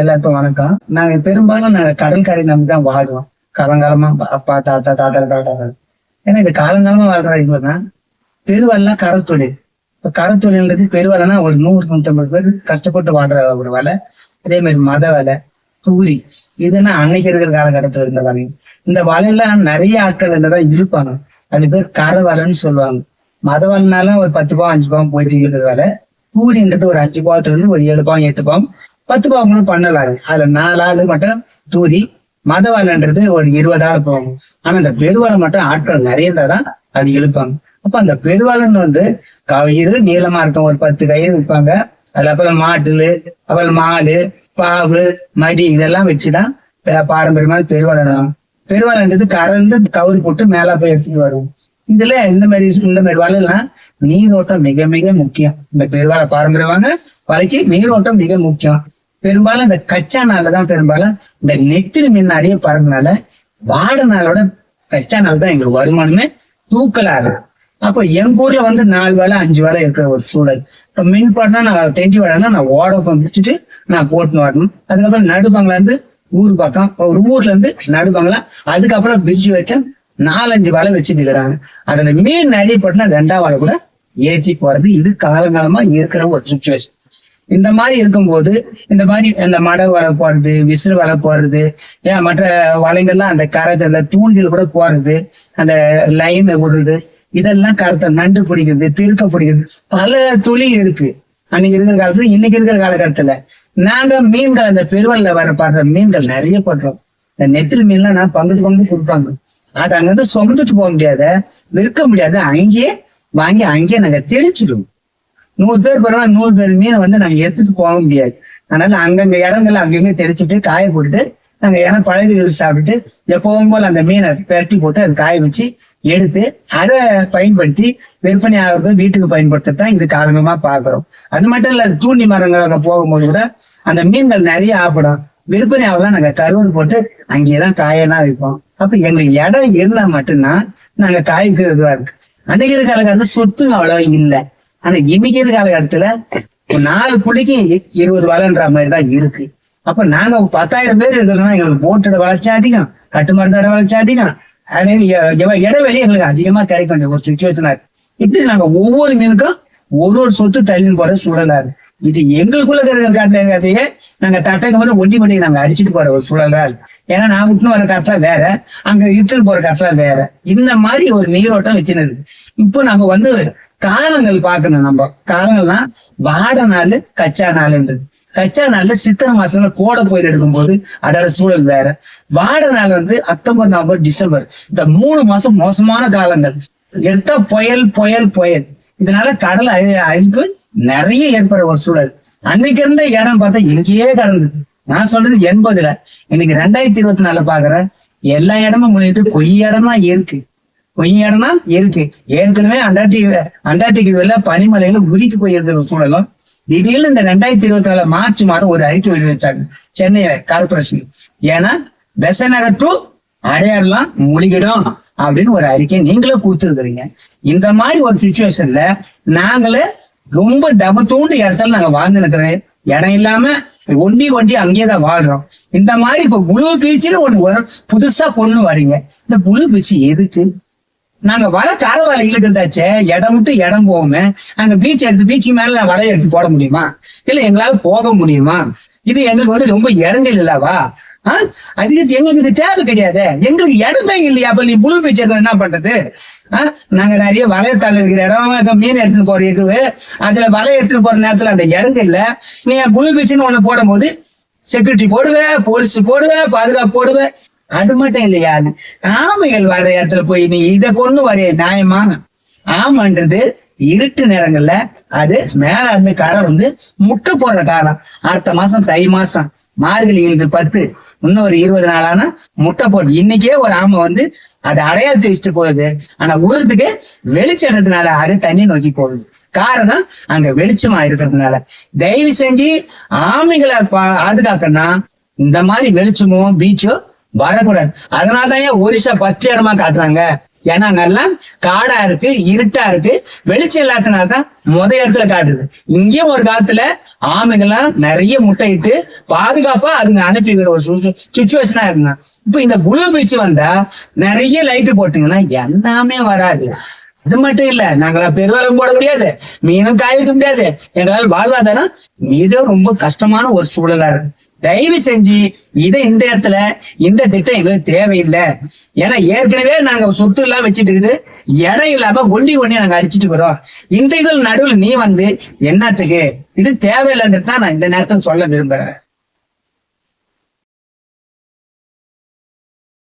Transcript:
எல்லாருக்கும் வணக்கம். நாங்க பெரும்பாலும் நாங்க கடற்கரை நம்பி தான் வாழ்றோம். காலங்காலமா அப்பா தாத்தா தாத்தா தாத்தா ஏன்னா இது காலங்காலமா வாழ்றது தான் பெருவெல்லாம் கரத்தொழில். இப்ப கரத்தொழில்ன்றது பெருவலைனா ஒரு நூறு நூற்றம்பது பேர் கஷ்டப்பட்டு வாழ்ற ஒரு வலை. அதே மாதிரி மத வலை தூரி இதுன்னா அன்னைக்கு இருக்கிற காலகட்டத்தில் இருந்த வலை. இந்த வலையெல்லாம் நிறைய ஆட்கள் இருந்ததான் இருப்பாங்க அது பேர் கரை வலைன்னு சொல்லுவாங்க. மத வலைனாலும் ஒரு பத்து பாவம் அஞ்சு பாவம் போயிட்டு இருக்கிற வேலை. பூரின்றது ஒரு அஞ்சு பாவத்துல இருந்து ஒரு ஏழு பாவம் எட்டு பாவம். பத்து பாவங்களும் கூட பண்ணலாம் அதுல நாலு ஆளு மட்டும் தூதி மதவாளன்றது ஒரு இருபது ஆள் போகும். ஆனா அந்த பெருவாளை மட்டும் ஆட்கள் நிறைய இருந்தா தான் அது இழுப்பாங்க. அப்ப அந்த பெருவாளன் வந்து கயிறு நீளமா இருக்கும். ஒரு பத்து கயிறு விற்பாங்க. அதுல அப்புறம் மாட்டு அப்புறம் மாலு பாவு மடி இதெல்லாம் வச்சுதான் பாரம்பரியமான பெருவாளன் பெருவாளன்றது கறந்து கவுரு போட்டு மேல போய் எடுத்துட்டு வரும் இதுல இந்த மாதிரி இந்த மாதிரி வலையெல்லாம் நீரோட்டம் மிக மிக முக்கியம். இந்த பெருவாளை பாரம்பரியமாக வலைக்கு நீரோட்டம் மிக முக்கியம். பெரும்பாலும் இந்த கச்சா நாள்ல தான் பெரும்பாலும் இந்த நெத்திரி மீன் நிறைய பறந்தனால வாட நாளோட கச்சா நாள் தான் எங்களுக்கு வருமானமே தூக்கலா இருக்கும். அப்போ எங்க ஊர்ல வந்து நாலு வேலை அஞ்சு வேலை இருக்கிற ஒரு சூழல். இப்போ மின் பாட்டினா நான் டென்டி வேலைன்னா நான் ஓட முடிச்சுட்டு நான் போட்டுன்னு வரணும். அதுக்கப்புறம் நடுபங்களா இருந்து ஊர் பக்கம் ஒரு ஊர்ல இருந்து நடுபங்களா அதுக்கப்புறம் பிரிட்ஜ் வைக்க நாலஞ்சு வலை வச்சு அதுல மீன் நிறைய போட்டுனா ரெண்டா வலை கூட ஏற்றி போறது. இது காலங்காலமா இருக்கிற ஒரு சுச்சுவேஷன் இந்த மாதிரி இருக்கும்போது இந்த மாதிரி இந்த மடை வலை போறது விசில் வலை போறது ஏன் மற்ற வலைங்கள்லாம் அந்த கரை தூண்டில் கூட போறது அந்த லைன் விடுறது இதெல்லாம் கருத்தை நண்டு பிடிக்கிறது திருக்க பிடிக்கிறது பல துளி இருக்கு. அன்னைக்கு இருக்கிற காலத்துல இன்னைக்கு இருக்கிற காலகட்டத்துல. நாங்க மீன்கள் அந்த பெருவல்ல வர பாடுற மீன்கள் நிறைய படுறோம். இந்த நெத்தில் மீன்லாம் நான் பங்குட்டு கொண்டு கொடுப்பாங்க. அது அங்கிருந்து சுமந்துட்டு போக முடியாத விற்க முடியாத அங்கேயே வாங்கி அங்கேயே நாங்க தெளிச்சிடுவோம். நூறு பேர் போறோம்னா நூறு பேர் மீனை வந்து நாங்க எடுத்துட்டு போக முடியாது. அதனால அங்கங்க இடங்கள்ல அங்கங்க தெரிச்சுட்டு காய போட்டுட்டு நாங்க ஏன்னா பழகுகள் சாப்பிட்டுட்டு எப்பவும் போல அந்த மீனை பெரட்டி போட்டு அது காய வச்சு எடுத்து அதை பயன்படுத்தி விற்பனை ஆகிறது வீட்டுக்கு பயன்படுத்துறது தான் இது காரணமா பாக்குறோம். அது மட்டும் இல்ல தூண்டி மரங்கள் போகும்போது கூட அந்த மீன்கள் நிறைய ஆப்பிடும். விற்பனை ஆகலாம் நாங்க கருவூர் போட்டு அங்கேயேதான் காயெல்லாம் வைப்போம். அப்ப எங்களுக்கு இடம் இருந்தா மட்டும்தான் நாங்க காய் விற்கிறதுவா இருக்கு. அன்னைக்கு இருக்கிற சொத்தும் சொத்து அவ்வளவு இல்லை. ஆனா இன்னைக்கு காலகட்டத்துல ஒரு நாலு புள்ளிக்கு இருபது வலைன்ற மாதிரி தான் இருக்கு. அப்ப நாங்க பத்தாயிரம் பேர் இருக்கிறோம்னா எங்களுக்கு போட்டோட வளர்ச்சி அதிகம். கட்டுமரத்தோட வளர்ச்சி அதிகம். இடைவெளி எங்களுக்கு அதிகமா கிடைக்க வேண்டிய ஒரு சுச்சுவேஷனா இருக்கு. இப்படி நாங்க ஒவ்வொரு மீனுக்கும் ஒரு ஒரு சொத்து தள்ளின்னு போற சூழலா இருக்கு. இது எங்களுக்குள்ள இருக்கிற காட்டுறதையே நாங்க தட்டைக்கு போது ஒண்டி ஒண்டி நாங்க அடிச்சுட்டு போற ஒரு சூழலா இருக்கு. ஏன்னா நான் விட்டுன்னு வர காசுலாம் வேற அங்க இத்துன்னு போற காசுலாம் வேற. இந்த மாதிரி ஒரு நீரோட்டம் வச்சுனது இப்போ நாங்க வந்து காலங்கள் பார்க்கணும் நம்ம. காலங்கள்னா வாட நாள் கச்சா நாள்ன்றது. கச்சா நாள்ல சித்திரை மாசம்ல கோடை கோயில் எடுக்கும்போது அதோட சூழல் வேற. வாட நாள் வந்து அக்டோபர் நவம்பர் டிசம்பர். இந்த மூணு மாசம் மோசமான காலங்கள். எடுத்தா புயல் புயல் புயல். இதனால கடல் அழிப்பு நிறைய ஏற்பட ஒரு சூழல். அன்னைக்கு இருந்த இடம் பார்த்தா எங்கேயே கடந்தது நான் சொல்றது எண்பதுல. இன்னைக்கு ரெண்டாயிரத்தி இருபத்தி நாலுல பாக்குறேன். எல்லா இடமும் முன்னிட்டு கொய் இடம் தான் இருக்கு. கொய் இடம்னா இருக்கு ஏற்கனவே அண்டார்டிக் அண்டார்டிக் வெளில பனிமலையில உருக்கி போயிருக்கிற சூழலும் திடீர்னு இந்த ரெண்டாயிரத்தி இருபத்தி நாலு மார்ச் மாதம் ஒரு அறிக்கை வெளி வச்சாங்க சென்னை கார்பரேஷன் ஏன்னா பெசநகர் டு அடையாளம் முழுகிடும் அப்படின்னு ஒரு அறிக்கை நீங்களே கொடுத்துருக்குறீங்க. இந்த மாதிரி ஒரு சுச்சுவேஷன்ல நாங்களே ரொம்ப தமத்தூண்டு இடத்துல நாங்க வாழ்ந்து நிற்கிறேன் இடம் இல்லாம ஒண்டி ஒண்டி அங்கேயே தான் வாழ்றோம். இந்த மாதிரி இப்ப புளு பீச்சுன்னு ஒண்ணு புதுசா பொண்ணு வரீங்க. இந்த புளு பீச்சு எதுக்கு? நாங்க வலை கால வலை இழுக்கிறதாச்சே இடம் விட்டு இடம் போவோமே அங்க பீச் எடுத்து பீச்சு மேல நான் வலை எடுத்து போட முடியுமா? இல்ல எங்களால போக முடியுமா? இது எங்களுக்கு வந்து ரொம்ப இடங்கள் இல்லவா ஆஹ் அதுக்கு எங்களுக்கு தேவை கிடையாது. எங்களுக்கு இடமே இல்லையா? அப்ப நீ புழு பீச் என்ன பண்றது? ஆஹ் நாங்க நிறைய வலையத்தாள் இருக்கிற இடம் மீன் எடுத்துட்டு போற இருக்குது. அதுல வலை எடுத்துட்டு போற நேரத்துல அந்த இடம் இல்ல. நீ புழு பீச்சுன்னு ஒண்ணு போடும்போது செக்யூரிட்டி போடுவேன் போலீஸ் போடுவேன் பாதுகாப்பு போடுவேன் அது மட்டும் இல்லையா ஆமைகள் வர இடத்துல போய் நீ இதை கொண்டு வரைய நியாயமா ஆமான்றது இருட்டு நேரங்கள்ல அது மேல இருந்து கரை வந்து முட்டை போடுற காலம். அடுத்த மாசம் தை மாசம். மார்கழி பத்து இன்னும் ஒரு இருபது நாளானா முட்டை போட்டு இன்னைக்கே ஒரு ஆமை வந்து அதை அடையாளத்தை வச்சுட்டு போகுது. ஆனா உலகத்துக்கு வெளிச்சம் அது தண்ணி நோக்கி போகுது. காரணம் அங்க வெளிச்சமா இருக்கிறதுனால. தயவு செஞ்சு ஆமைகளை பா- பாதுகாக்கணும்னா இந்த மாதிரி வெளிச்சமோ பீச்சோ வரக்கூடாது. அதனாலதான் ஏன் ஒரிசா பச்சை இடமா காட்டுறாங்க. ஏன்னா அங்கெல்லாம் காடா இருக்கு இருட்டா இருக்கு வெளிச்சம் இல்லாதனால தான் முத இடத்துல காட்டுது. இங்கேயும் ஒரு காலத்துல ஆமைகள்லாம் நிறைய முட்டையிட்டு பாதுகாப்பா அதுங்க அனுப்பிக்கிற ஒரு சுச்சுவேஷனா இருந்தான் இப்ப இந்த புழு பீச்சு வந்தா நிறைய லைட் போட்டீங்கன்னா எல்லாமே வராது. இது மட்டும் இல்ல நாங்களா பெருவாலும் போட முடியாது. மீனும் காய வைக்க முடியாது. எங்களால் வாழ்வாதாரம் மிக ரொம்ப கஷ்டமான ஒரு சூழலா இருக்கு. தயவு செஞ்சு இதை இந்த இடத்துல இந்த திட்டம் எங்களுக்கு தேவையில்லை. ஏன்னா ஏற்கனவே நாங்க சொத்து எல்லாம் வச்சுட்டு இருக்குது. இடம் இல்லாம ஒண்டி ஒண்ணி நாங்க அடிச்சிட்டு வரோம் இந்த இதில் நடுவில் நீ வந்து என்னத்துக்கு? இது தேவையில்லைன்றது தான் நான் இந்த நேரத்தில் சொல்ல விரும்புறேன்.